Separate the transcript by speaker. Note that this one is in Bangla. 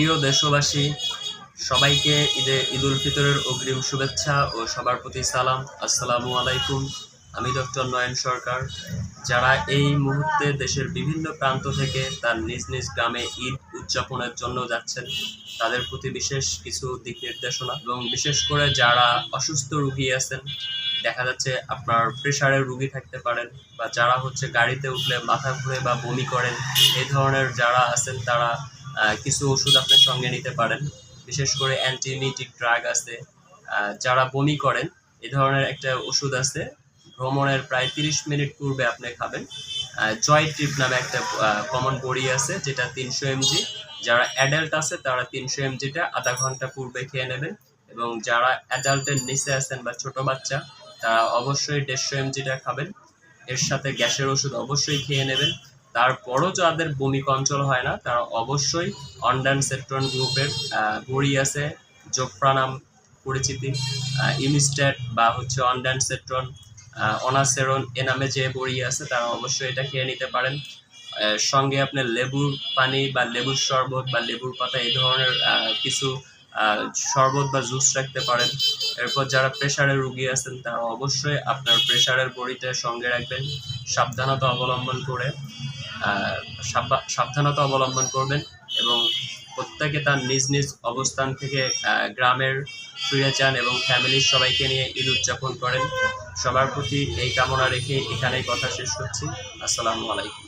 Speaker 1: প্রিয় দেশবাসী, সবাইকে ঈদে ঈদ উল ফিতরের অগ্রিম শুভেচ্ছা ও সবার প্রতি সালাম। আসসালামু আলাইকুম। আমি ডক্টর নয়ন সরকার। যারা এই মুহূর্তে দেশের বিভিন্ন প্রান্ত থেকে তার নিজ নিজ গ্রামে ঈদ উদযাপনের জন্য যাচ্ছেন, তাদের প্রতি বিশেষ কিছু দিক নির্দেশনা এবং বিশেষ করে যারা অসুস্থ রুগী আছেন, দেখা যাচ্ছে আপনার প্রেশারের রুগী থাকতে পারেন বা যারা হচ্ছে গাড়িতে উঠলে মাথা ঘুরে বা বমি করেন এই ধরনের যারা আছেন তারা কিছু ওষুধ আপনার সঙ্গে নিতে পারেন। বিশেষ করে অ্যান্টিমিটিক ড্রাগ আছে। যারা বমি করেন এ ধরনের একটা ওষুধ আছে। ভ্রমণের প্রায় তিরিশ মিনিট পূর্বে আপনি খাবেন। জয় ট্রিপ নামে একটা কমন বড়ি আছে, যেটা তিনশো এমজি। যারা অ্যাডাল্ট আছে, তারা তিনশো এমজিটা আধা ঘণ্টা পূর্বে খেয়ে নেবেন। এবং যারা অ্যাডাল্টের নিচে আছেন বা ছোট বাচ্চা, তারা অবশ্যই দেড়শো এমজিটা খাবেন। এর সাথে গ্যাসের ওষুধ অবশ্যই খেয়ে নেবেন। তারপরও যাদের বমি কন্ট্রোল হয় না, তারা অবশ্যই অন্ডান সেক্ট্রন গ্রুপের বড়ি আছে যোগপ্রাণাম পরিচিতি ইমিস্ট্যাট বা হচ্ছে অন্ডান সেট্রন অনাসেরন এ নামে যে বড়ি আছে, তারা অবশ্যই এটা খেয়ে নিতে পারেন। সঙ্গে আপনি লেবুর পানি বা লেবুর শরবত বা লেবুর পাতা এই ধরনের কিছু শরবত বা জুস রাখতে পারেন। এরপর যারা প্রেশারের রুগী আছেন, তারা অবশ্যই আপনার প্রেশারের বড়িটা সঙ্গে রাখবেন। সাবধানতা অবলম্বন করে। সাবধানতা অবলম্বন করবেন এবং প্রত্যেকে তার নিজ নিজ অবস্থান থেকে গ্রামের ফিরে যান এবং ফ্যামিলির সবাইকে নিয়ে ঈদ উদযাপন করেন। সবার প্রতি এই কামনা রেখে এখানেই কথা শেষ করছি। আসসালামু আলাইকুম।